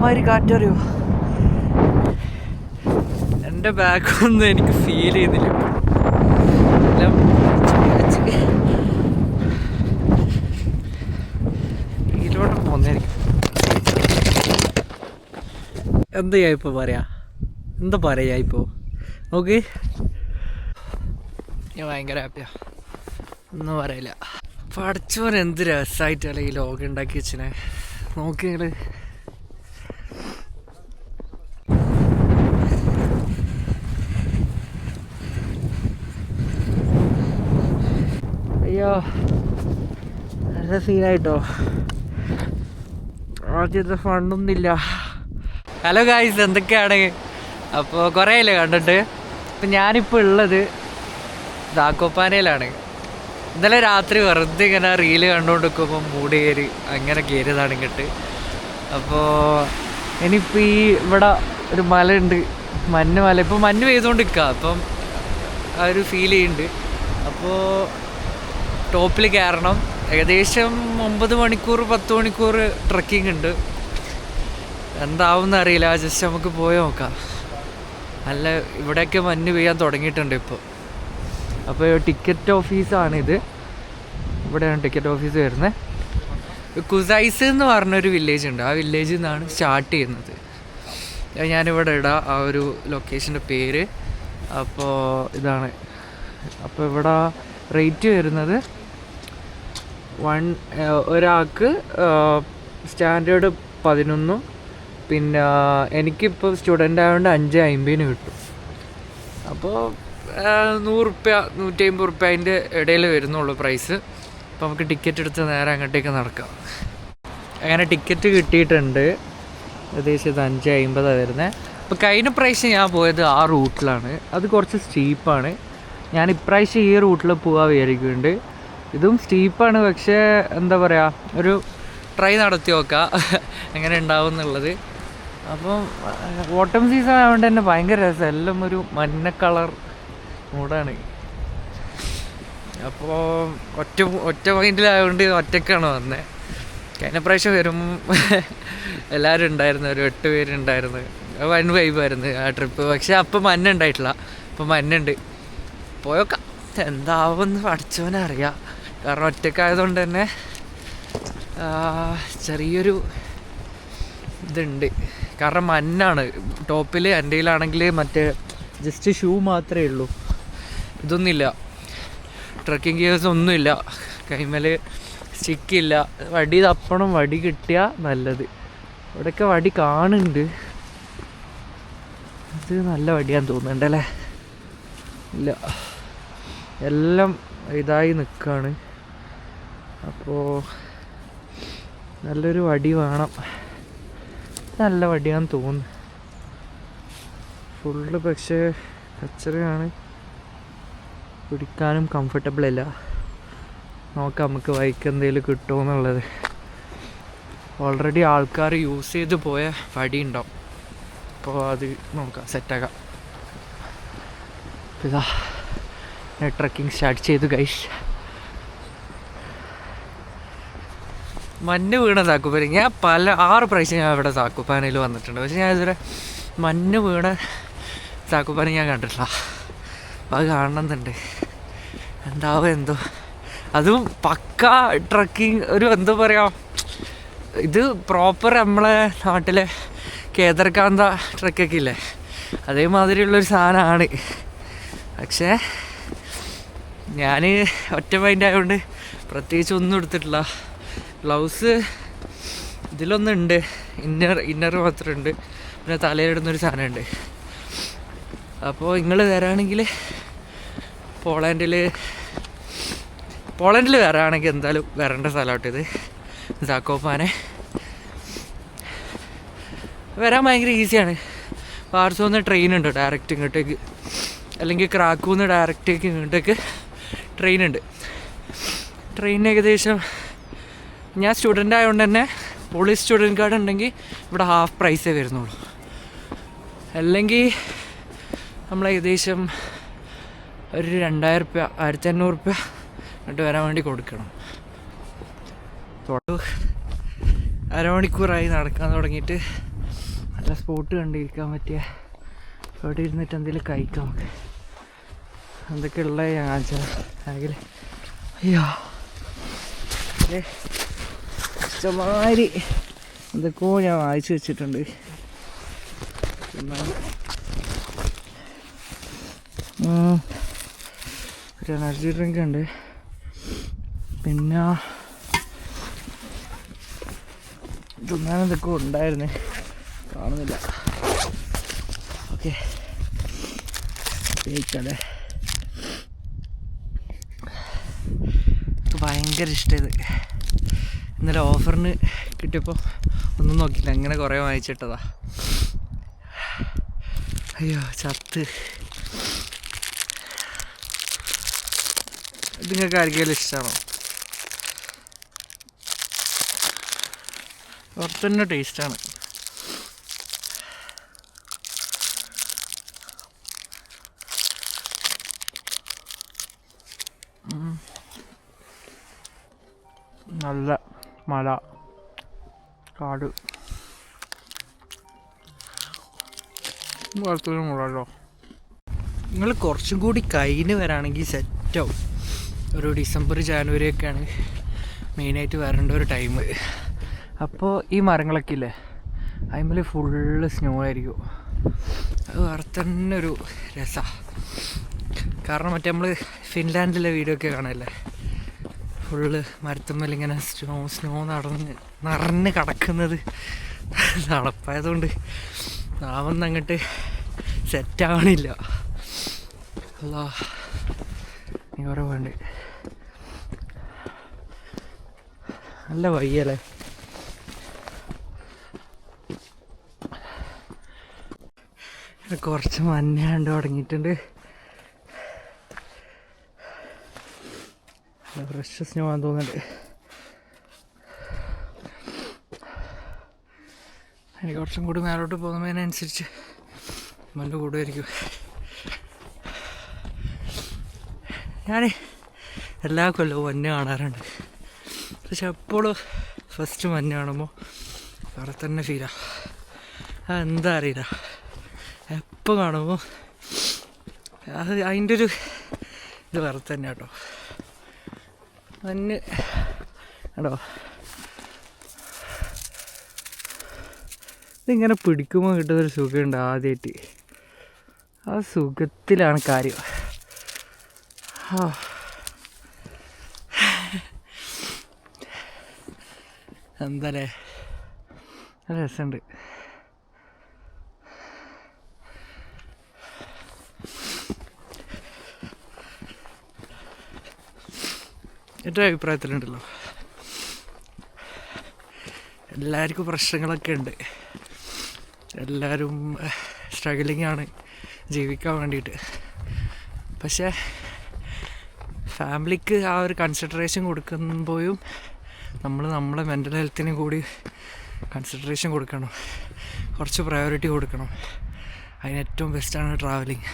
മാതിരി കാറ്ററിയോ? എന്റെ ബാക്കൊന്നും എനിക്ക് ഫീൽ ചെയ്യുന്നില്ല എല്ലാം വെച്ച് ഇതിലൂടെ പോന്നായിരിക്കും എന്താ ഇപ്പോൾ പറയാ? എന്താ പറയാ ഇപ്പോ? നോക്ക്. ഞാൻ ഭയങ്കര ഹാപ്പിയാ ഒന്നും പറയില്ല. പഠിച്ചവൻ എന്ത് രസമായിട്ടല്ലേ ഈ ലോകം ഉണ്ടാക്കി വെച്ചിനെ. നോക്കി നിങ്ങൾ അയ്യോ നല്ല സീനായിട്ടോ ആദ്യത്തെ ഫണ്ടൊന്നുമില്ല. ഹലോ ഗായ്സ് എന്തൊക്കെയാണ്? അപ്പോൾ കുറേ അല്ലേ കണ്ടിട്ട്? അപ്പം ഞാനിപ്പോൾ ഉള്ളത് ദാക്കോപ്പാനയിലാണ്. ഇന്നലെ രാത്രി വെറുതെ ഇങ്ങനെ റീൽ കണ്ടുകൊണ്ട് നിൽക്കുമ്പോൾ മൂടി കയറി അങ്ങനെ കയറിയതാണ് ഇങ്ങോട്ട്. അപ്പോൾ ഇനിയിപ്പോൾ ഈ ഇവിടെ ഒരു മല ഉണ്ട് മഞ്ഞ് മല. ഇപ്പോൾ മഞ്ഞ് പെയ്തുകൊണ്ട് നിൽക്കുക അപ്പം ആ ഒരു ഫീൽ ചെയ്യുന്നുണ്ട്. അപ്പോൾ ടോപ്പിൽ കയറണം. ഏകദേശം ഒമ്പത് മണിക്കൂർ പത്ത് മണിക്കൂർ ട്രക്കിംഗ് ഉണ്ട്. എന്താവും അറിയില്ല ജസ്റ്റ് നമുക്ക് പോയി നോക്കാം. അല്ല ഇവിടെയൊക്കെ മഞ്ഞ് പെയ്യാൻ തുടങ്ങിയിട്ടുണ്ട് ഇപ്പോൾ അപ്പോൾ ടിക്കറ്റ് ഓഫീസാണിത്. ഇവിടെയാണ് ടിക്കറ്റ് ഓഫീസ് വരുന്നത്. കുസൈസ് എന്ന് പറഞ്ഞൊരു വില്ലേജ് ഉണ്ട് ആ വില്ലേജിൽ നിന്നാണ് സ്റ്റാർട്ട് ചെയ്യുന്നത്. ഞാനിവിടെ ഇടാം. ആ ഒരു ലൊക്കേഷന്റെ പേര്. അപ്പോൾ ഇതാണ്. അപ്പോൾ ഇവിടെ റേറ്റ് വരുന്നത് വൺ ഒരാൾക്ക് സ്റ്റാൻഡേർഡ് പതിനൊന്നും. പിന്നെ എനിക്കിപ്പോൾ സ്റ്റുഡന്റ് ആയതുകൊണ്ട് അഞ്ച് അമ്പതിന് കിട്ടും. അപ്പോൾ നൂറുപ്യ നൂറ്റി അമ്പത് റുപ്യ ഇടയിൽ വരുന്നുള്ളൂ പ്രൈസ് അപ്പോൾ നമുക്ക് ടിക്കറ്റ് എടുത്ത് നേരെ അങ്ങോട്ടേക്ക് നടക്കാം. അങ്ങനെ ടിക്കറ്റ് കിട്ടിയിട്ടുണ്ട്. ഏകദേശം ഇത് അഞ്ച് അമ്പതാണ് വരുന്നത് അപ്പോൾ കഴിഞ്ഞ പ്രാവശ്യം ഞാൻ പോയത് ആ റൂട്ടിലാണ്. അത് കുറച്ച് സ്റ്റീപ്പാണ് ഞാൻ ഇപ്രാവശ്യം ഈ റൂട്ടിൽ പോകാൻ വിചാരിക്കുന്നുണ്ട്. ഇതും സ്റ്റീപ്പാണ് പക്ഷേ എന്താ പറയുക ഒരു ട്രൈ നടത്തി നോക്കാം. എങ്ങനെ ഉണ്ടാവും എന്നുള്ളത്. അപ്പം ഓട്ടം സീസൺ ആയതുകൊണ്ട് തന്നെ ഭയങ്കര രസം എല്ലാം ഒരു മഞ്ഞ കളർ മൂടാണ് അപ്പോൾ ഒറ്റ ഒറ്റ പോയിന്റിലായതുകൊണ്ട് ഒറ്റക്കാണ് വന്നത് കഴിഞ്ഞ പ്രാവശ്യം വരും എല്ലാവരും ഉണ്ടായിരുന്നു ഒരു എട്ട് പേരുണ്ടായിരുന്നു. വൻ വൈബായിരുന്നു ആ ട്രിപ്പ് പക്ഷെ അപ്പം മഞ്ഞ ഉണ്ടായിട്ടില്ല. അപ്പം മഞ്ഞുണ്ട് പോയൊക്കെ. എന്താവുമെന്ന് പഠിച്ചവനറിയാം കാരണം ഒറ്റക്കായതുകൊണ്ട് തന്നെ ചെറിയൊരു ഇതുണ്ട്. കാരണം മഞ്ഞാണ്. ടോപ്പിൽ എന്റെ കയ്യിലാണെങ്കിൽ മറ്റേ ജസ്റ്റ് ഷൂ മാത്രമേ ഉള്ളൂ. ഇതൊന്നുമില്ല. ട്രക്കിംഗ് ഗിയേഴ്സ് ഒന്നുമില്ല. കൈമൽ സ്റ്റിക്കില്ല വടി തപ്പണം വടി കിട്ടിയാൽ നല്ലത്. ഇവിടെയൊക്കെ വടി കാണുന്നുണ്ട്. ഇത് നല്ല വടിയാന്ന് തോന്നുന്നുണ്ടല്ലേ ഇല്ല. എല്ലാം ഇതായി നിൽക്കുകയാണ് അപ്പോൾ നല്ലൊരു വടി വേണം. നല്ല വടിയാന്ന് തോന്നുന്നു. ഫുള്ള് പക്ഷേ കച്ചറയാണ്. പിടിക്കാനും കംഫർട്ടബിൾ അല്ല. നോക്കാം നമുക്ക് ബൈക്ക് എന്തെങ്കിലും കിട്ടുമോ എന്നുള്ളത്. ഓൾറെഡി ആൾക്കാർ യൂസ് ചെയ്ത് പോയ വടി ഉണ്ടാവും. അപ്പോൾ അത് നോക്കാം സെറ്റാക്കാം ഇതാ ഞാൻ ട്രക്കിംഗ് സ്റ്റാർട്ട് ചെയ്തു ഗൈസ് മഞ്ഞ് വീണ താക്കുപ്പാനി ഞാൻ പല ആറ് പ്രാവശ്യം ഞാൻ ഇവിടെ താക്കുപ്പാനയിൽ വന്നിട്ടുണ്ട്. പക്ഷെ ഞാൻ ഇതുവരെ മഞ്ഞ് വീണ താക്കുപ്പാനി ഞാൻ കണ്ടിട്ടില്ല. അത് കാണണമെന്നുണ്ട് എന്താവും എന്തോ. അതും പക്ക ട്രക്കിംഗ് ഒരു എന്തോ പറയാം ഇത് പ്രോപ്പർ നമ്മളെ നാട്ടിലെ കേദർകാന്ത ട്രക്കൊക്കെ ഇല്ലേ? അതേമാതിരിയുള്ളൊരു സാധനമാണ് പക്ഷേ ഞാൻ ഒറ്റ മൈൻഡ് ആയതുകൊണ്ട് പ്രത്യേകിച്ച് ഒന്നും എടുത്തിട്ടില്ല. ഗ്ലൗസ് ഇതിലൊന്നുണ്ട്. ഇന്നർ ഇന്നർ മാത്രമുണ്ട് പിന്നെ തലയിലിടുന്നൊരു സാധനമുണ്ട്. അപ്പോൾ നിങ്ങൾ വരാണെങ്കിൽ പോളണ്ടിൽ പോളണ്ടിൽ വരാണെങ്കിൽ എന്തായാലും വരേണ്ട സ്ഥലമായിട്ട് ഇത്. ജാക്കോപ്പാനെ വരാൻ ഭയങ്കര ഈസിയാണ് വാർസോന്ന് ട്രെയിൻ ഉണ്ട് ഡയറക്റ്റ് ഇങ്ങോട്ടേക്ക്. അല്ലെങ്കിൽ ക്രാക്കൂന്ന് ഡയറക്റ്റേക്ക് ഇങ്ങോട്ടേക്ക് ട്രെയിൻ ഉണ്ട്. ട്രെയിൻ ഏകദേശം ഞാൻ സ്റ്റുഡന്റ് ആയതുകൊണ്ട് തന്നെ പോളീസ് സ്റ്റുഡന്റ് കാർഡ് ഉണ്ടെങ്കിൽ ഇവിടെ ഹാഫ് പ്രൈസേ വരുന്നുള്ളൂ. അല്ലെങ്കിൽ നമ്മൾ ഏകദേശം ഒരു രണ്ടായിരം റുപ്യ ആയിരത്തി അഞ്ഞൂറ് റുപ്യ ഇങ്ങോട്ട് വരാൻ വേണ്ടി കൊടുക്കണം. അരമണിക്കൂറായി നടക്കാൻ തുടങ്ങിയിട്ട് നല്ല സ്പോട്ട് കണ്ടിരിക്കാൻ പറ്റിയ അവിടെ ഇരുന്നിട്ട് എന്തെങ്കിലും കഴിക്കാം നമുക്ക്. എന്തൊക്കെ ഉള്ളത് ഞാൻ കാണിച്ചത് ആണെങ്കിൽ അയ്യോ ഇഷ്ടമാതിരി എന്തൊക്കെയോ ഞാൻ വായിച്ചു വെച്ചിട്ടുണ്ട്. ഒരു എനർജി ഡ്രിങ്ക് ഉണ്ട്. പിന്നെ തിന്നാൻ എന്തൊക്കെ ഉണ്ടായിരുന്നേ. കാണുന്നില്ല. ഓക്കെ. കഴിക്കല്ലേ എനിക്ക് ഭയങ്കര ഇഷ്ടമായത് ഇന്നലെ ഓഫറിന് കിട്ടിയപ്പോൾ ഒന്നും നോക്കിയില്ല. അങ്ങനെ കുറേ വാങ്ങിച്ചിട്ടതാ. അയ്യോ ചത്ത്. ഇത് നിങ്ങൾക്ക് ആർക്കെങ്കിലും ഇഷ്ടമാണോ പുറത്തുതന്നെ ടേസ്റ്റാണ്. നല്ല മല കാട്. വളർത്തൊരു മുളല്ലോ നിങ്ങൾ കുറച്ചും കൂടി കയ്യിന് വരാണെങ്കിൽ സെറ്റാവും ഒരു ഡിസംബർ ജാനുവരി ഒക്കെയാണ് മെയിനായിട്ട് വരേണ്ട ഒരു ടൈം അപ്പോൾ ഈ മരങ്ങളൊക്കെ ഇല്ലേ? അതിന്മേൽ ഫുള്ള് സ്നോ ആയിരിക്കും. അത് വേറെ ഒരു രസമാണ് കാരണം മറ്റേ നമ്മൾ ഫിൻലാൻഡിലെ വീഡിയോ ഒക്കെ കാണാമല്ലേ ഫുള്ള് മരത്തുമ്മൽ ഇങ്ങനെ സ്നോ സ്നോ നടന്ന് നിറഞ്ഞ് കിടക്കുന്നത് തണുപ്പായതുകൊണ്ട് നാവൊന്നും അങ്ങോട്ട് സെറ്റാവണില്ല അല്ല നീ കുറേ വേണ്ട? നല്ല വയ്യല്ലേ? കുറച്ച് മഞ്ഞ കണ്ടു തുടങ്ങിയിട്ടുണ്ട് ഫ്രഷ് സ്നോ തോന്നുന്നുണ്ട്. എനിക്ക് കുറച്ചും കൂടി മേലോട്ട് പോകുന്നതിനനുസരിച്ച് മഞ്ഞ കൂടുമായിരിക്കും. ഞാൻ എല്ലാ കൊല്ലവും മഞ്ഞ് കാണാറുണ്ട്. പക്ഷെ എപ്പോഴും ഫസ്റ്റ് മഞ്ഞ് കാണുമ്പോൾ വേറെ തന്നെ ഫീലാ അതെന്താ അറിയില്ല. എപ്പോൾ കാണുമ്പോൾ അത് അതിന്റെ ഒരു ഇത് വേറെ തന്നെ കേട്ടോ. മഞ്ഞ് കേട്ടോ ഇതിങ്ങനെ പിടിക്കുമ്പോൾ കിട്ടുന്നൊരു സുഖമുണ്ട് ആദ്യമായിട്ട് ആ സുഖത്തിലാണ് കാര്യം. ആ. എന്താലേ നല്ല രസമുണ്ട്. എന്റെ അഭിപ്രായത്തിലുണ്ടല്ലോ. എല്ലാവർക്കും പ്രശ്നങ്ങളൊക്കെ ഉണ്ട്. എല്ലാവരും സ്ട്രഗിളിങ് ആണ് ജീവിക്കാൻ വേണ്ടിയിട്ട്. പക്ഷേ ഫാമിലിക്ക് ആ ഒരു കൺസിഡറേഷൻ കൊടുക്കുമ്പോഴും നമ്മൾ നമ്മുടെ മെന്റൽ ഹെൽത്തിന് കൂടി കൺസിഡറേഷൻ കൊടുക്കണം. കുറച്ച് പ്രയോറിറ്റി കൊടുക്കണം. അതിന് ഏറ്റവും ബെസ്റ്റാണ് ട്രാവലിംഗ്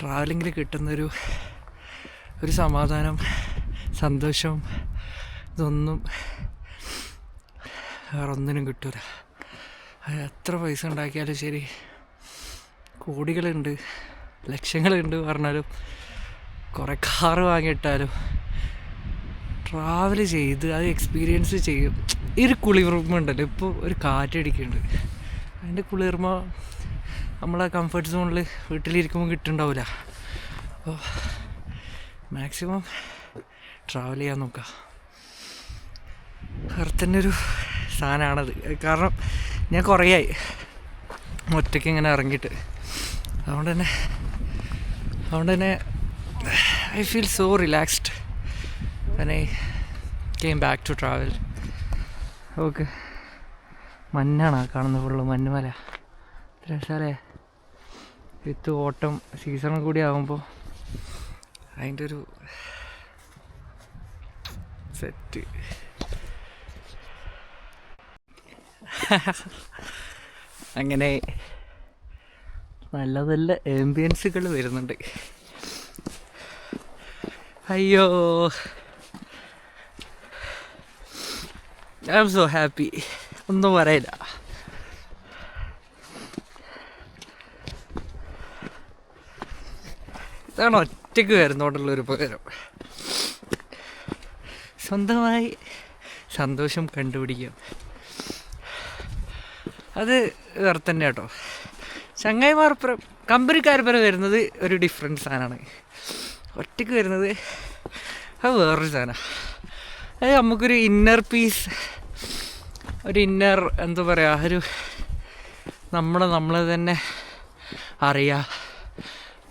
ട്രാവലിങ്ങിൽ കിട്ടുന്നൊരു ഒരു സമാധാനം സന്തോഷം ഇതൊന്നും വേറെ ഒന്നിനും കിട്ടൂല. അത് എത്ര പൈസ ഉണ്ടാക്കിയാലും ശരി. കോടികളുണ്ട് ലക്ഷങ്ങളുണ്ട് പറഞ്ഞാലും കുറേ കാറ് വാങ്ങിയിട്ടാലും ട്രാവൽ ചെയ്ത് അത് എക്സ്പീരിയൻസ് ചെയ്യും. ഈ ഒരു കുളിർമ ഉണ്ടല്ലോ ഇപ്പോൾ ഒരു കാറ്റടിക്കുന്നുണ്ട് അതിന്റെ കുളിർമ നമ്മളെ കംഫർട്ട് സോണിൽ വീട്ടിലിരിക്കുമ്പോൾ കിട്ടുന്നുണ്ടാവില്ല അപ്പോൾ മാക്സിമം ട്രാവൽ ചെയ്യാൻ നോക്കുക വേറെ ഒരു സാധനമാണത് കാരണം ഞാൻ കുറേ ആയി ഒറ്റയ്ക്ക് ഇങ്ങനെ ഇറങ്ങിയിട്ട്. അതുകൊണ്ട് തന്നെ അതുകൊണ്ട് തന്നെ I feel so relaxed when I came back to travel. Okay മഞ്ഞാണ് ആ കാണുന്നത് ഫുള്ള് മഞ്ഞുമല. രസാലേ വിത്ത് ഓട്ടം സീസണും കൂടി ആകുമ്പോൾ അതിന്റെ ഒരു സെറ്റ് അങ്ങനെ നല്ല നല്ല ആംബിയൻസുകൾ വരുന്നുണ്ട്. അയ്യോ. ഐ ആം സോ ഹാപ്പി ഒന്നും പറയില്ല. ഇതാണ് ഒറ്റയ്ക്ക് വരുന്നോണ്ടുള്ള ഒരു പകരം സ്വന്തമായി സന്തോഷം കണ്ടുപിടിക്കാം അത് വേറെ തന്നെ കേട്ടോ. ചങ്ങായിമാർപ്പുറം കമ്പനിക്കാർപ്പുറം വരുന്നത് ഒരു ഡിഫറെന്റ് സാധനമാണ്. ഒറ്റയ്ക്ക് വരുന്നത് അത് വേറൊരു സാധനമാണ് അത് നമുക്കൊരു ഇന്നർ പീസ് ഒരു ഇന്നർ എന്താ പറയുക ഒരു നമ്മളെ നമ്മളെ തന്നെ അറിയാം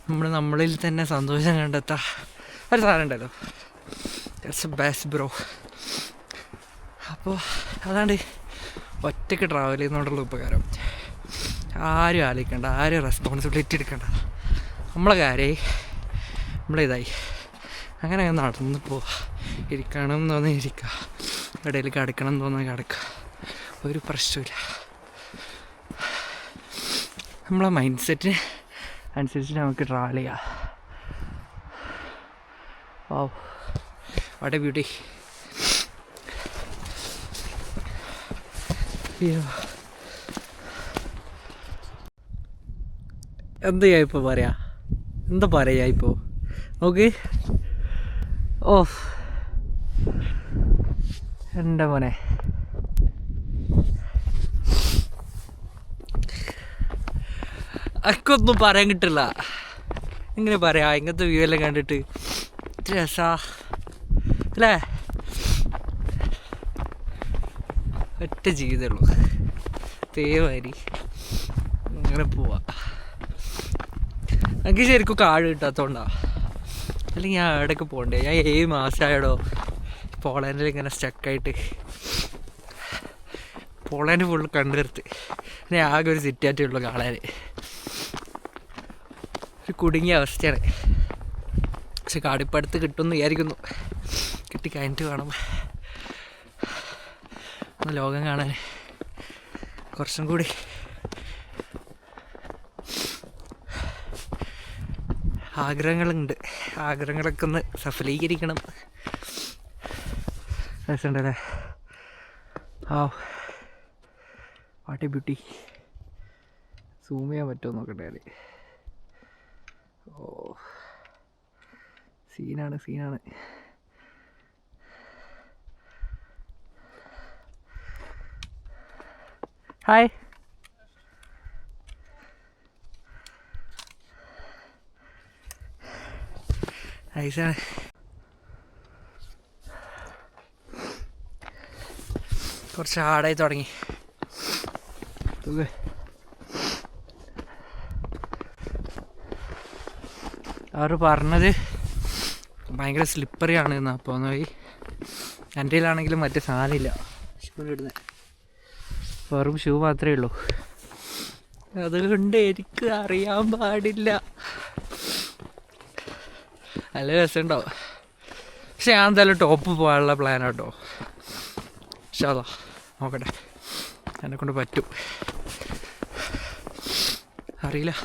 നമ്മൾ നമ്മളിൽ തന്നെ സന്തോഷം കണ്ടെത്താം. ഒരു സാധനം ഉണ്ടല്ലോ. ഇറ്റ്സ് ബെസ്റ്റ് ബ്രോ അപ്പോൾ അതാണ്ട് ഒറ്റയ്ക്ക് ട്രാവൽ ചെയ്യുന്നതുകൊണ്ടുള്ള ഉപകാരം. ആരും ആലോചിക്കണ്ട ആരും റെസ്പോൺസിബിലിറ്റി എടുക്കേണ്ട. നമ്മളെ കാര്യമായി നമ്മളിതായി അങ്ങനെ നടന്ന് പോവാ. ഇരിക്കണം എന്ന് തോന്നി ഇരിക്കുക ഇടയിൽ കിടക്കണം എന്ന് തോന്നി കിടക്കുക ഒരു പ്രശ്നമില്ല. നമ്മളെ മൈൻഡ് സെറ്റ് അനുസരിച്ച് നമുക്ക് ട്രാവൽ ചെയ്യാം. ഓ വാട്ട് എ ബ്യൂട്ടി എന്താ ഇപ്പോൾ പറയാ? എന്താ പറയാ ഇപ്പോൾ നോക്ക്. ഓ എന്റെ മോനെ. അക്കൊന്നും പറയാൻ കിട്ടില്ല. ഇങ്ങനെ പറയാ ഇങ്ങനത്തെ വ്യൂ എല്ലാം കണ്ടിട്ട്. രസാ. അല്ലേ? ഒറ്റ ജീവിതമുള്ളൂ തേമാരി അങ്ങനെ പോവാ. എനിക്ക് ശരിക്കും കാട് കിട്ടാത്തോണ്ടാ. അല്ലെങ്കിൽ ഞാൻ എവിടെയൊക്കെ പോകണ്ടേ ഞാൻ ഏഴ് മാസമായടോ പോളണ്ടിൽ ഇങ്ങനെ സ്റ്റക്കായിട്ട് പോളാൻഡ് ഫുള്ള് കണ്ടെടുത്ത് ഞാൻ ആകെ ഒരു സിറ്റാറ്റേ ഉള്ളൂ കാണാൻ കുടുങ്ങിയ അവസ്ഥയാണ്. പക്ഷെ കാടിപ്പടുത്ത് കിട്ടുമെന്ന് വിചാരിക്കുന്നു. കിട്ടി കഴിഞ്ഞിട്ട് വേണം. ഒന്ന് ലോകം കാണാൻ. കുറച്ചും കൂടി. ആഗ്രഹങ്ങളുണ്ട്. ആഗ്രഹങ്ങളൊക്കെ ഒന്ന് സഫലീകരിക്കണം. രസമുണ്ടല്ലേ? ആ വാട്ട് ബ്യൂട്ടി. സൂം ചെയ്യാൻ പറ്റുമോ നോക്കട്ടെ അത് ഓ സീനാണ് സീനാണ്. ഹായ്. നൈസാണ് കുറച്ച് ഹാർഡായി തുടങ്ങി. ഓക്കെ അവർ പറഞ്ഞത് ഭയങ്കര സ്ലിപ്പറി ആണ് എന്ന് അപ്പോൾ പോയി എന്റെ കയ്യിലാണെങ്കിലും മറ്റേ സാധനമില്ല. ഷൂ ഇടുന്നത് വെറും ഷൂ മാത്രമേ ഉള്ളൂ. അതുകൊണ്ട് എനിക്ക് അറിയാൻ പാടില്ല. നല്ല രസമുണ്ടാവും പക്ഷെ ഞാൻ എന്തായാലും ടോപ്പ് പോകാനുള്ള പ്ലാൻ കേട്ടോ പക്ഷെ അതാ നോക്കട്ടെ. എന്നെ കൊണ്ട് പറ്റും. അറിയില്ല.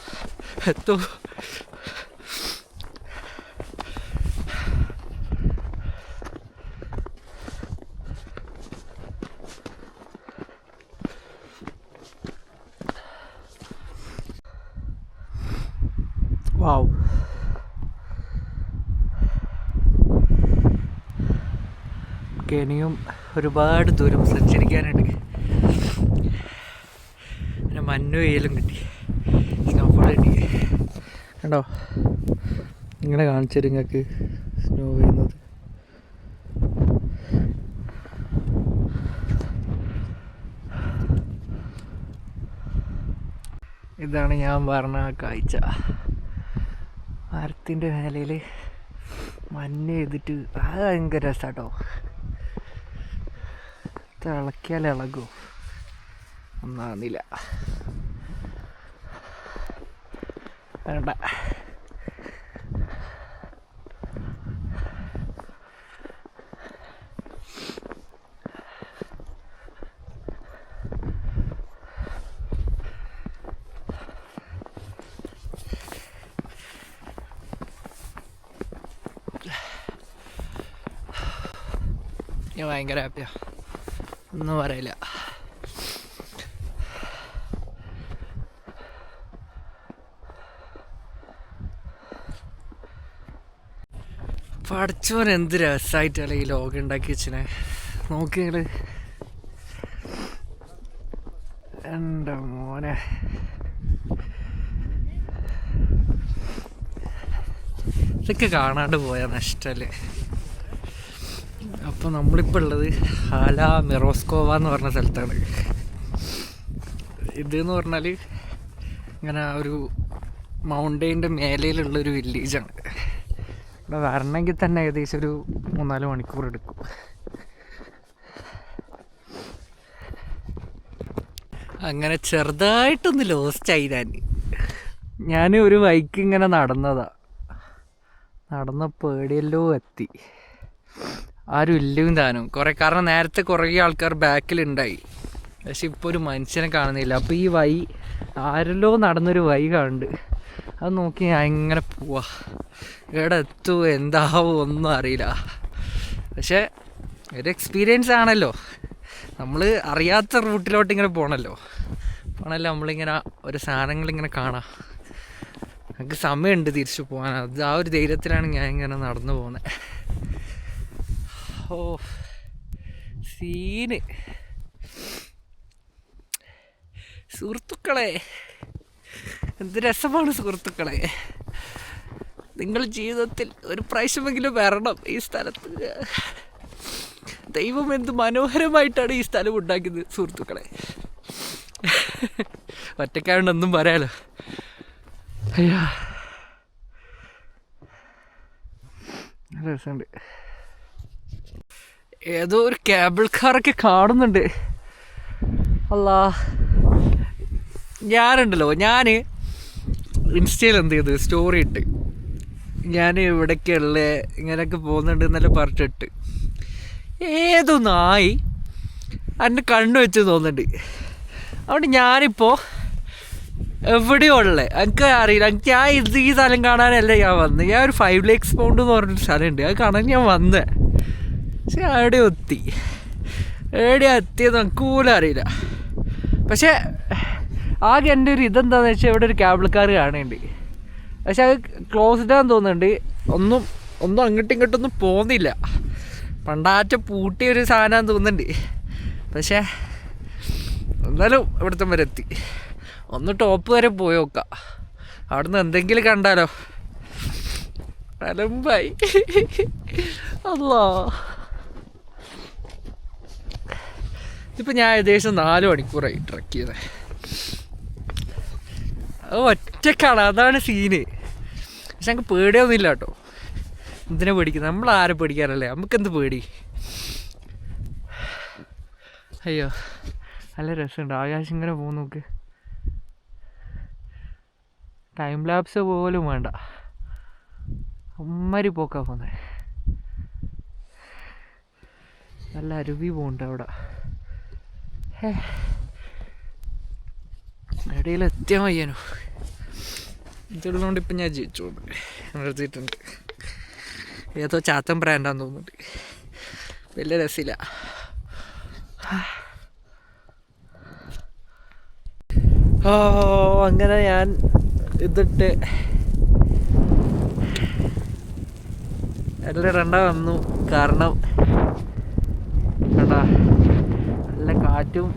എത്തോ. ഇനിയും ഒരുപാട് ദൂരം സഞ്ചരിക്കാനുണ്ട്. പിന്നെ മഞ്ഞു വെയിലും കിട്ടി. സ്നോഫോൾ കിട്ടി. കണ്ടോ? ഇങ്ങനെ കാണിച്ചു നിങ്ങൾക്ക് സ്നോ പെയ്യുന്നത് ഇതാണ് ഞാൻ പറഞ്ഞ ആ കാഴ്ച. മരത്തിന്റെ മേലയിൽ മഞ്ഞ് ചെയ്തിട്ട് അത് ഭയങ്കര രസാട്ടോ. തിളക്കിയാൽ ഇളകൂ. ഒന്നാന്നില്ല വേണ്ട. ഞാൻ ഭയങ്കര ഹാപ്പിയാണ് ഒന്നും പറയില്ല. പഠിച്ചവൻ എന്ത് രസമായിട്ടല്ലേ ഈ ലോഗ് ഉണ്ടാക്കി വെച്ചിനെ. നോക്കി നിങ്ങൾ എന്റെ മോനെ. ഇതൊക്കെ കാണാണ്ട് പോയ നഷ്ടല്ലേ? അപ്പോൾ നമ്മളിപ്പോൾ ഉള്ളത് ഹാല മെറോസ്കോവ എന്ന് പറഞ്ഞ സ്ഥലത്താണ്. ഇതെന്ന് പറഞ്ഞാൽ ഇങ്ങനെ ഒരു മൗണ്ടെയിന്റെ മേലയിലുള്ളൊരു വില്ലേജാണ്. ഇവിടെ വരണമെങ്കിൽ തന്നെ ഏകദേശം ഒരു മൂന്നാൽ മണിക്കൂർ എടുക്കും. അങ്ങനെ ചെറുതായിട്ടൊന്ന് ലോസ്റ്റ് ആയി ഞാൻ. ഞാൻ ഒരു ബൈക്ക് ഇങ്ങനെ നടന്നതാ. നടന്ന പേടിയല്ലോ എത്തി. ആരും ഇല്ലയും താനും. കുറേ കാരണം നേരത്തെ കുറേ ആൾക്കാർ ബാക്കിൽ ഉണ്ടായി പക്ഷെ ഇപ്പോൾ ഒരു മനുഷ്യനെ കാണുന്നില്ല. അപ്പോൾ ഈ വൈ ആരല്ലോ നടന്നൊരു വൈ കാണുന്നുണ്ട് അത് നോക്കി ഞാൻ ഇങ്ങനെ പോവാ. എവിടെ എത്തുമോ എന്താവോ? ഒന്നും അറിയില്ല. പക്ഷേ ഒരു എക്സ്പീരിയൻസ് ആണല്ലോ. നമ്മൾ അറിയാത്ത റൂട്ടിലോട്ട് ഇങ്ങനെ പോകണല്ലോ പോകണമല്ലോ നമ്മളിങ്ങനെ ഒരു സാധനങ്ങൾ ഇങ്ങനെ കാണാം. നമുക്ക് സമയമുണ്ട് തിരിച്ചു പോകാൻ. അത് ആ ഒരു ധൈര്യത്തിലാണ് ഞാൻ ഇങ്ങനെ നടന്നു പോകുന്നത് ഓ സീന്. സുഹൃത്തുക്കളെ എന്ത് രസമാണ് സുഹൃത്തുക്കളെ. നിങ്ങൾ ജീവിതത്തിൽ ഒരു പ്രാവശ്യമെങ്കിലും വരണം ഈ സ്ഥലത്ത്. ദൈവം എന്ത് മനോഹരമായിട്ടാണ് ഈ സ്ഥലം ഉണ്ടാക്കിയത് സുഹൃത്തുക്കളെ. ഒറ്റക്കായോണ്ട് പറയാലോ. അയ്യാ. രസമുണ്ട്. ഏതോ ഒരു കേബിൾ കാറൊക്കെ കാണുന്നുണ്ട്. അല്ല. ഞാനുണ്ടല്ലോ ഞാൻ ഇൻസ്റ്റയിൽ എന്ത് ചെയ്തു? സ്റ്റോറി ഇട്ട്. ഞാൻ ഇവിടേക്കുള്ള ഇങ്ങനെയൊക്കെ പോകുന്നുണ്ട് എന്നല്ല പറഞ്ഞിട്ട്. ഏതോ നായി എന്റെ കണ്ണു വെച്ച് തോന്നുന്നുണ്ട്. അതുകൊണ്ട് ഞാനിപ്പോൾ എവിടെയോ ഉള്ളത് എനിക്ക് അറിയില്ല. എനിക്ക് ഞാൻ ഇത് ഈ സ്ഥലം കാണാനല്ലേ ഞാൻ വന്നത് ഞാൻ ഒരു ഫൈവ് ലേക്സ് പൗണ്ട് എന്ന് പറഞ്ഞൊരു സ്ഥലമുണ്ട്. അത് കാണാൻ ഞാൻ വന്നത് പക്ഷെ എവിടെ എത്തി. എവിടെയാ എത്തിയത് എനിക്ക് പോലും അറിയില്ല. പക്ഷേ ആകെ എന്റെ ഒരു ഇതെന്താണെന്ന് വെച്ചാൽ ഇവിടെ ഒരു കേബിൾ കാർ കാണുന്നുണ്ട്. പക്ഷെ അത് ക്ലോസ്ഡ് ആണെന്ന് തോന്നുന്നുണ്ട്. ഒന്നും ഒന്നും അങ്ങോട്ടും ഇങ്ങോട്ടൊന്നും പോകുന്നില്ല. പണ്ടാറ്റ പൂട്ടിയ ഒരു സാധനമാണെന്ന് തോന്നുന്നുണ്ട്. പക്ഷേ എന്നാലും ഇവിടുത്തെ വരെ എത്തി. ഒന്ന് ടോപ്പ് വരെ പോയി നോക്കാം. അവിടുന്ന് എന്തെങ്കിലും കണ്ടാലോ? അലമ്പായി. അല്ലാ ഇപ്പം ഞാൻ ഏകദേശം നാല് മണിക്കൂറായി ട്രക്ക് ചെയ്തത് അത് ഒറ്റക്കാണ് അതാണ് സീന് പക്ഷെ ഞങ്ങൾക്ക് പേടിയൊന്നുമില്ല കേട്ടോ. എന്തിനാ പേടിക്കുന്നത്? നമ്മൾ ആരെ പേടിക്കാറല്ലേ നമുക്കെന്ത് പേടി? അയ്യോ നല്ല രസമുണ്ട്. ആകാശം ഇങ്ങനെ പോകുന്നു നോക്ക്. ടൈം ലാപ്സ് പോലും വേണ്ട. അമ്മരി പോക്കാ പോന്നെ. നല്ല അരുവി പോകുന്നുണ്ട് അവിടെ. ഇടയിൽ എത്തിയാൽ മയ്യാനോ ഇതുള്ളതുകൊണ്ട് ഇപ്പം ഞാൻ ജയിച്ചോണ്ട് നിർത്തിയിട്ടുണ്ട്. ഏതോ ചാത്തൻ ബ്രാൻഡാന്ന് തോന്നുന്നുണ്ട്. വലിയ രസമില്ല. ഓ അങ്ങനെ ഞാൻ ഇതിട്ട് എല്ലാം രണ്ടാ വന്നു. കാരണം കണ്ടാ കാറ്റും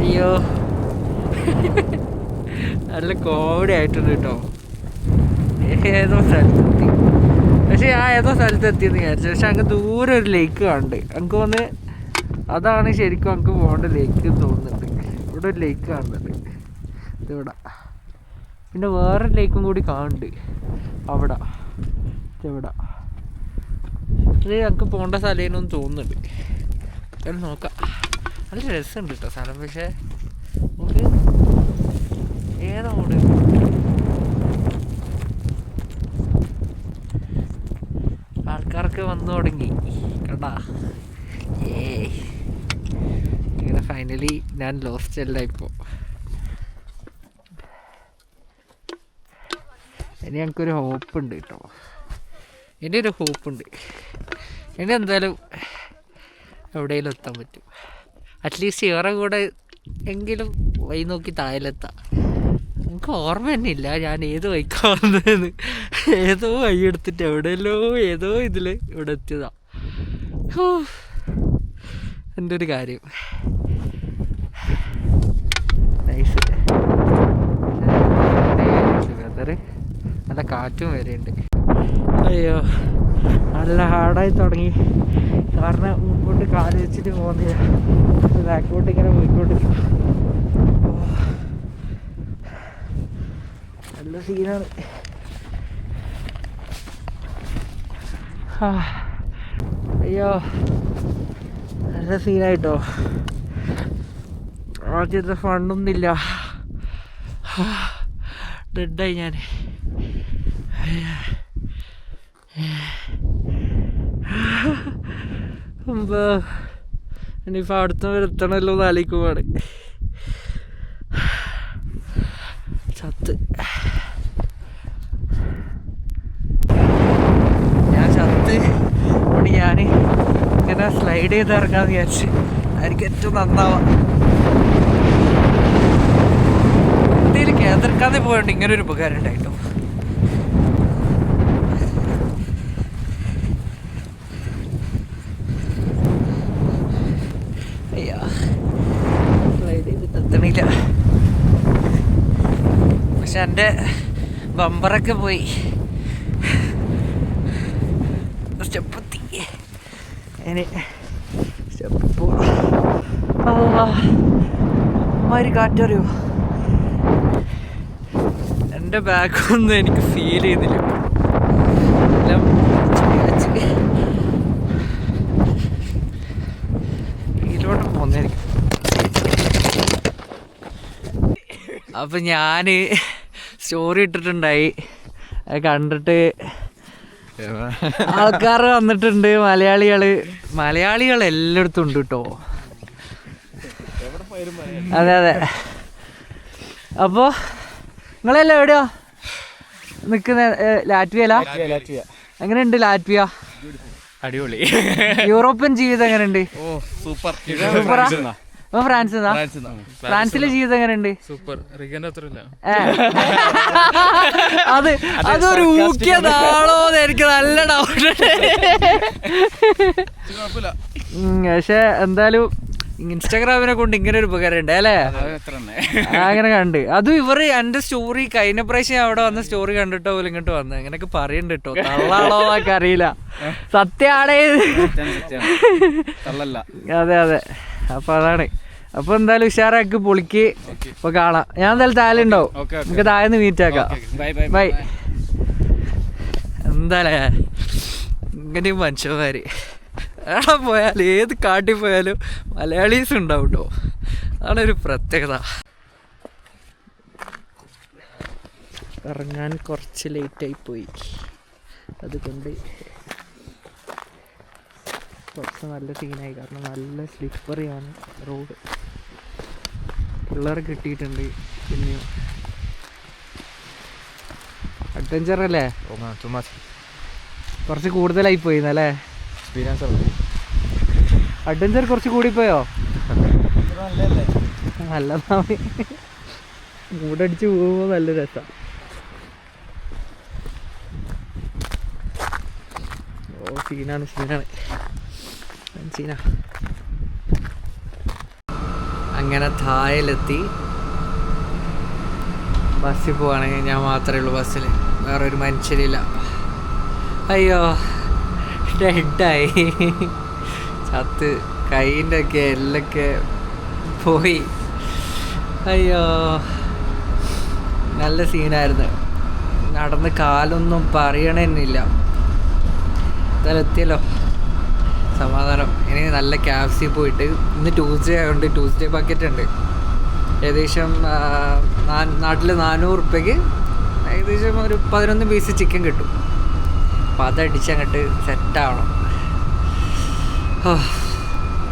അയ്യോ. നല്ല കോമഡി ആയിട്ടുണ്ട് കേട്ടോ. ഏതോ സ്ഥലത്തെത്തി. പക്ഷെ ആ ഏതോ സ്ഥലത്തെത്തിയെന്ന് വിചാരിച്ചു. പക്ഷെ അങ്ങ് ദൂരെ ഒരു ലേക്ക് കാണുന്നുണ്ട്. എനിക്ക് തോന്നുന്നു അതാണ് ശരിക്കും നമുക്ക് പോകേണ്ട ലേക്ക് തോന്നുന്നുണ്ട്. ഇവിടെ ഒരു ലേക്ക് കാണുന്നുണ്ട്. ഇതിവിടെ പിന്നെ വേറെ ലേക്കും കൂടി കാണുന്നുണ്ട്. അവിടെ. ഇവിടെ. ഇത് ഞങ്ങൾക്ക് പോകേണ്ട സ്ഥലമെന്ന് തോന്നുന്നുണ്ട്. അത് നോക്കാം. നല്ല രസമുണ്ട് കേട്ടോ സാധനം. പക്ഷേ നമുക്ക് ഏതാ ഓട് ആൾക്കാർക്ക് വന്നു തുടങ്ങി. കണ്ടാ? ഇങ്ങനെ ഫൈനലി ഞാൻ ലോസ്റ്റ് അല്ല ഇപ്പോൾ ഇനി ഞങ്ങൾക്കൊരു ഹോപ്പ് ഉണ്ട് കേട്ടോ ഇനി ഒരു ഹോപ്പ് ഉണ്ട്. ഇനി എന്തായാലും എവിടെയെങ്കിലും എത്താൻ പറ്റും അറ്റ്ലീസ്റ്റ് ഇവരെ കൂടെ എങ്കിലും വൈ നോക്കി തായലെത്താം എനിക്ക് ഓർമ്മ തന്നെ ഇല്ല ഞാൻ ഏത് വൈക്കാൻ വന്നതെന്ന്. ഏതോ വൈ എടുത്തിട്ട് എവിടെയല്ലോ ഏതോ ഇതിൽ ഇവിടെ എത്തിയതാ. എന്റെ ഒരു കാര്യം. നൈസ് നല്ല കാറ്റും വരെയുണ്ട് അയ്യോ. നല്ല ഹാർഡായി തുടങ്ങി. കാരണം മുമ്പോട്ട് കാൽ വെച്ചിട്ട് പോകുന്നില്ല ബാക്കോട്ട് ഇങ്ങനെ പോയിക്കോട്ട് നല്ല സീനാണ് അയ്യോ. നല്ല സീനായിട്ടോ ആദ്യത്തെ ഫണ്ടൊന്നുമില്ല ഡെഡായി ഞാൻ അമ്പോ ഇനിയിപ്പോൾ അവിടുത്തെ എത്തണമല്ലോ എന്ന് ആലോചിക്കുവാണ്. ചത്ത്. ഞാൻ ചത്ത്. അതുകൊണ്ട് ഞാൻ ഇങ്ങനെ സ്ലൈഡ് ചെയ്ത് ഇറങ്ങാന്ന് വിചാരിച്ച് ആയിരിക്കും ഏറ്റവും നന്നാവാം. എന്തെങ്കിലും കേന്ദ്രക്കാതെ പോയോണ്ട് ഇങ്ങനെ ഒരു ഉപകാരം ഉണ്ടായിട്ടോ അയ്യാ സ്ലൈഡ് ചെയ്തിട്ട് എത്തണില്ല പക്ഷെ എന്റെ ബമ്പറൊക്കെ പോയി. സ്റ്റെപ്പ് എത്തി ഇനി കാറ്ററിയോ? എന്റെ ബാഗൊന്നും എനിക്ക് ഫീൽ ചെയ്യുന്നില്ല എല്ലാം ഇതിലോട്ട് അപ്പൊ ഞാൻ സ്റ്റോറി ഇട്ടിട്ടുണ്ടായി. അത് കണ്ടിട്ട് ആൾക്കാർ വന്നിട്ടുണ്ട് മലയാളികൾ. മലയാളികൾ എല്ലായിടത്തും ഉണ്ട് കേട്ടോ അതെ അതെ. അപ്പോ നിങ്ങളെല്ലാം എവിടെയോ? നിക്കുന്ന ലാറ്റ്വിയല എങ്ങനെയുണ്ട് ലാറ്റ്വിയ? അടിപൊളി. യൂറോപ്യൻ ജീവിതം എങ്ങനെയുണ്ട്? ഓ സൂപ്പർ. സൂപ്പറാ. അപ്പൊ ഫ്രാൻസ് ഫ്രാൻസിലെ ജീവിതം എങ്ങനെയുണ്ട്? സൂപ്പർ. റിഗന്റെ അത്ര. അത് അതൊരു ഊക്കിയതാണോ എനിക്ക് നല്ല ഡൗട്ട് പക്ഷെ എന്തായാലും ഇൻസ്റ്റാഗ്രാമിനെ കൊണ്ട് ഇങ്ങനെ ഒരു ഉപകാരം ഉണ്ട് അല്ലേ അങ്ങനെ കണ്ട്. അതും ഇവർ എന്റെ സ്റ്റോറി കഴിഞ്ഞ പ്രാവശ്യം അവിടെ വന്ന സ്റ്റോറി കണ്ടിട്ടോ പോലും ഇങ്ങോട്ട് വന്നത്. അങ്ങനെയൊക്കെ പറയണ്ട കേട്ടോ തള്ളാണോ എന്നൊക്കെ അറിയില്ല. സത്യാണേ അതെ അതെ. അപ്പൊ അതാണ്. അപ്പൊ എന്തായാലും ഉഷാറാക്കി പൊളിക്ക്. ഇപ്പൊ കാണാം. ഞാൻ എന്തായാലും താഴെ ഉണ്ടാവും. നമുക്ക് താഴെ മീറ്റ് ആക്കാം. ബൈ ബൈ ഇങ്ങനെയും ഇങ്ങനെ മനുഷ്യന്മാര്. എവിടെ പോയാലും ഏത് കാട്ടിൽ പോയാലും മലയാളീസ് ഉണ്ടാവും കേട്ടോ അതാണൊരു പ്രത്യേകത. ഇറങ്ങാൻ കുറച്ച് ലേറ്റായി പോയി. അതുകൊണ്ട് കുറച്ച് നല്ല സീനായി കാരണം നല്ല സ്ലിപ്പറിയാണ് റോഡ് പിള്ളേരെ കിട്ടിയിട്ടുണ്ട്. പിന്നെ അഡ്വഞ്ചർ അല്ലേ? കുറച്ച് കൂടുതലായി പോയി അല്ലേ? എക്സ്പീരിയൻസ് അഡ്വഞ്ചർ കുറച്ച് കൂടിപ്പോയോ നല്ലതാണ് മൂടടിച്ച് പോകുമ്പോൾ നല്ല രസം. ഓ സീനാണ് സീനാണ്. സീന. അങ്ങനെ തായലെത്തി ബസ്സിൽ പോവാണെങ്കിൽ ഞാൻ മാത്രമേ ഉള്ളൂ ബസ്സിൽ. വേറെ ഒരു മനുഷ്യരില്ല. അയ്യോ ഡെഡായി ചത്ത്. കൈന്റെ ഒക്കെ എല്ലൊക്കെ പോയി. അയ്യോ നല്ല സീനായിരുന്നു. നടന്ന് കാലൊന്നും പറയണമെന്നില്ല എന്തായാലും എത്തിയല്ലോ. സമാധാനം. ഇനി നല്ല ക്യാബ്സിൽ പോയിട്ട് ഇന്ന് ട്യൂസ്ഡേ ആയതുകൊണ്ട് ട്യൂസ്ഡേ ബക്കറ്റ് ഉണ്ട്. ഏകദേശം നാട്ടിൽ നാനൂറ് റുപ്യക്ക് ഏകദേശം ഒരു പതിനൊന്ന് പീസ് ചിക്കൻ കിട്ടും. അപ്പോൾ അതടിച്ചങ്ങട്ട് സെറ്റാവണം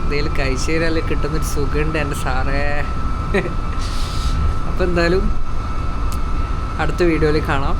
എന്തെങ്കിലും കഴിച്ചുകഴിഞ്ഞാൽ കിട്ടുന്നൊരു സുഖമുണ്ട് എന്റെ സാറേ. അപ്പോൾ എന്തായാലും അടുത്ത വീഡിയോയിൽ കാണാം.